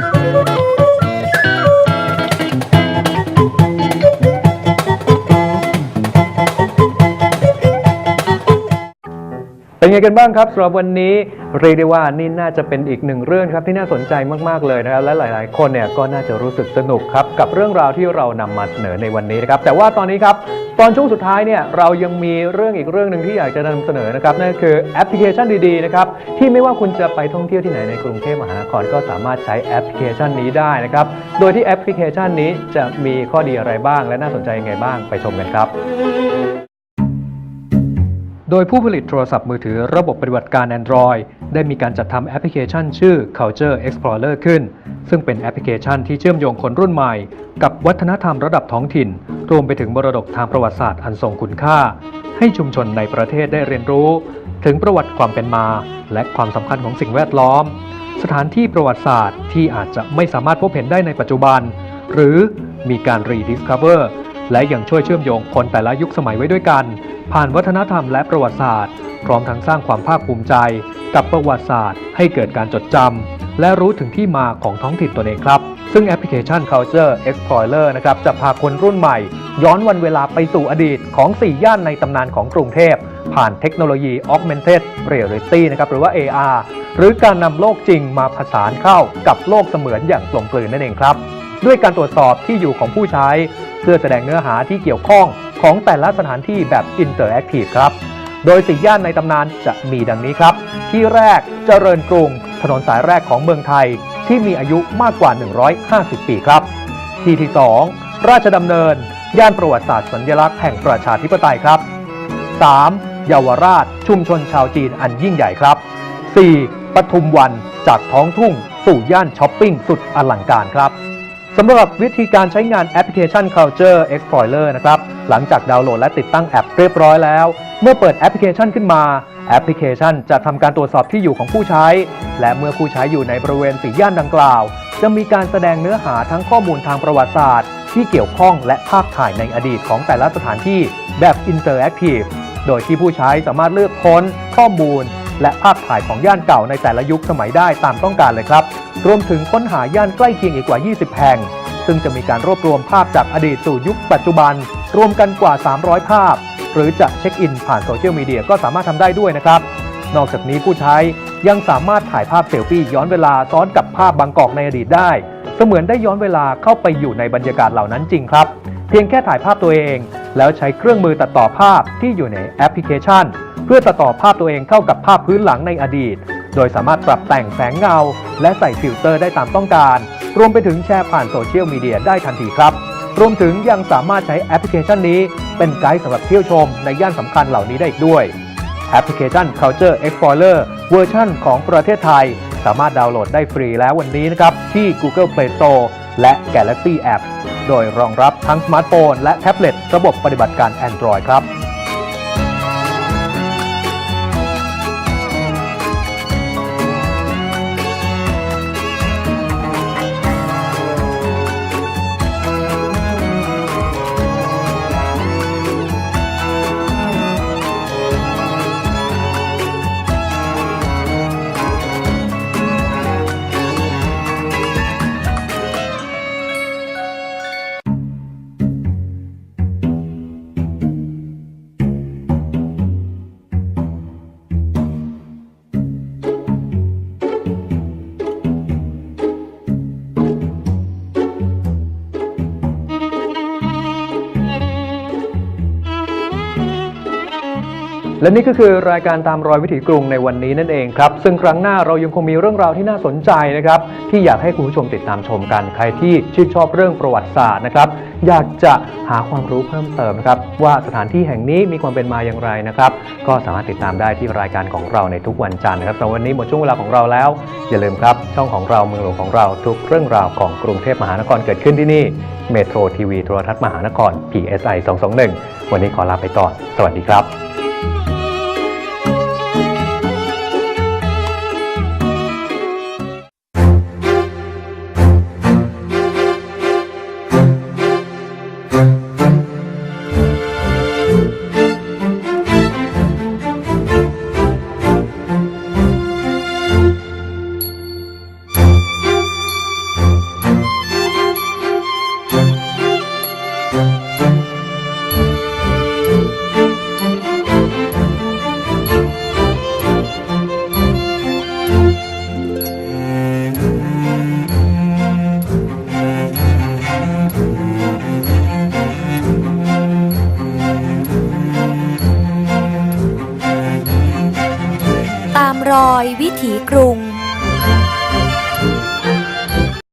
thank you เป็นไงกันบ้างครับสำหรับวันนี้เรียกได้ว่านี่น่าจะเป็นอีกหนึ่งเรื่องครับที่น่าสนใจมากๆเลยนะครับและหลาย ๆ คนเนี่ยก็น่าจะรู้สึกสนุกครับกับเรื่องราวที่เรานำมาเสนอในวันนี้นะครับแต่ว่าตอนนี้ครับตอนช่วงสุดท้ายเนี่ยเรายังมีเรื่องอีกเรื่องหนึ่งที่อยากจะนำเสนอนะครับนั่นก็คือแอปพลิเคชันดีๆนะครับที่ไม่ว่าคุณจะไปท่องเที่ยวที่ไหนในกรุงเทพมหานครก็สามารถใช้แอปพลิเคชันนี้ได้นะครับโดยที่แอปพลิเคชันนี้จะมีข้อดีอะไรบ้าง และน่าสนใจยังไงบ้างไปชมกันครับ โดยผู้ผลิตโทรศัพท์มือถือระบบปฏิบัติการ Android ได้มีการจัดทำแอปพลิเคชันชื่อ Culture Explorer ขึ้น ซึ่งเป็นแอปพลิเคชันที่เชื่อมโยงคนรุ่นใหม่ กับวัฒนธรรมระดับท้องถิ่น รวมไปถึงมรดกทางประวัติศาสตร์อันทรงคุณค่า ให้ชุมชนในประเทศได้เรียนรู้ ถึงประวัติความเป็นมา และความสำคัญของสิ่งแวดล้อม สถานที่ประวัติศาสตร์ที่อาจจะไม่สามารถพบเห็นได้ในปัจจุบัน หรือมีการ rediscover และยังช่วยเชื่อมโยงคนแต่ละยุคสมัยไว้ด้วยกัน ผ่านวัฒนธรรมและประวัติศาสตร์ พร้อมทั้งสร้างความภาคภูมิใจ กับประวัติศาสตร์ ให้เกิดการจดจำและรู้ถึงที่มาของท้องถิ่นตัวเองครับ ซึ่งแอปพลิเคชัน Culture Explorer นะครับจะพาคนรุ่นใหม่ ย้อนวันเวลาไปสู่อดีตของ 4 ย่านในตำนานของกรุงเทพผ่านเทคโนโลยี Augmented Reality นะครับหรือว่า AR หรือการนำโลกจริงมาผสานเข้ากับโลกเสมือนอย่างกลมกลืนนั่นเองครับ ด้วยการตรวจสอบที่อยู่ของผู้ใช้เพื่อแสดงเนื้อหาที่เกี่ยวข้องของแต่ละสถานที่แบบอินเตอร์แอคทีฟครับ โดยสี่ย่านในตำนานจะมีดังนี้ครับ ที่แรกเจริญกรุง ถนนสายแรกของเมืองไทยที่มีอายุมากกว่า 150 ปีครับ ที่ที่ 2 ราชดำเนิน ย่านประวัติศาสตร์สัญลักษณ์แห่งประชาธิปไตยครับ 3. เยาวราช ชุมชนชาวจีนอันยิ่งใหญ่ครับ 4. ปทุมวันจากท้องทุ่ง สู่ย่านช้อปปิ้งสุดอลังการครับ สำหรับวิธีการใช้งานแอปพลิเคชัน Culture Explorer นะครับ หลังจากดาวน์โหลดและติดตั้งแอปเรียบร้อยแล้ว เมื่อเปิดแอปพลิเคชันขึ้นมา แอปพลิเคชันจะทำการตรวจสอบที่อยู่ของผู้ใช้ และเมื่อผู้ใช้อยู่ในบริเวณสี่ย่านดังกล่าว จะมีการแสดงเนื้อหาทั้งข้อมูลทางประวัติศาสตร์ ที่เกี่ยวข้องและภาพถ่ายในอดีตของแต่ละสถานที่แบบอินเตอร์แอคทีฟ โดยที่ผู้ใช้สามารถเลือกค้นข้อมูล และภาพถ่ายของย่านเก่าในแต่ละยุคสมัยได้ตามต้องการเลยครับ รวมถึงค้นหาย่านใกล้เคียงอีกกว่า 20 แห่ง ซึ่งจะมีการรวบรวมภาพจากอดีตสู่ยุคปัจจุบัน รวมกันกว่า 300 ภาพ หรือจะเช็คอินผ่านโซเชียลมีเดียก็สามารถทำได้ด้วยนะครับ นอกจากนี้ผู้ใช้ยังสามารถถ่ายภาพเซลฟี่ย้อนเวลาซ้อนกับภาพบางกอกในอดีตได้ เสมือนได้ย้อนเวลาเข้าไปอยู่ในบรรยากาศเหล่านั้นจริงครับ เพียงแค่ถ่ายภาพตัวเอง แล้วใช้เครื่องมือตัดต่อภาพที่อยู่ในแอปพลิเคชัน พื่อตัดต่อภาพตัวเองเข้ากับภาพพื้นหลังในอดีต โดยสามารถปรับแต่งแสงเงา และใส่ฟิลเตอร์ได้ตามต้องการ รวมไปถึงแชร์ผ่านโซเชียลมีเดียได้ทันทีครับ รวมถึงยังสามารถใช้แอปพลิเคชันนี้ เป็นไกด์สำหรับเที่ยวชมในย่านสำคัญเหล่านี้ได้อีกด้วยแอปพลิเคชัน Culture Explorer เวอร์ชันของประเทศไทย สามารถดาวน์โหลดได้ฟรีแล้ววันนี้นะครับ ที่ Google Play Store และ Galaxy App โดยรองรับทั้งสมาร์ทโฟนและแท็บเล็ตระบบปฏิบัติการ Android ครับ และนี่ก็คือรายการตามรอยวิถีกรุงในวันนี้นั่นเองครับ ซึ่งครั้งหน้าเรายังคงมีเรื่องราวที่น่าสนใจนะครับ ที่อยากให้คุณผู้ชมติดตามชมกัน ใครที่ชื่นชอบเรื่องประวัติศาสตร์นะครับ อยากจะหาความรู้เพิ่มเติมนะครับ ว่าสถานที่แห่งนี้มีความเป็นมาอย่างไรนะครับ ก็สามารถติดตามได้ที่รายการของเราในทุกวันจันทร์นะครับสำหรับวันนี้หมดช่วงเวลาของเราแล้ว อย่าลืมครับ ช่องของเราเมืองหลวงของเราทุกเรื่องราวของกรุงเทพมหานครเกิดขึ้นที่นี่เมโทรทีวีโทรทัศน์มหานคร PSI 221 วันนี้ขอลาไปก่อน สวัสดีครับ「 วิถีกรุง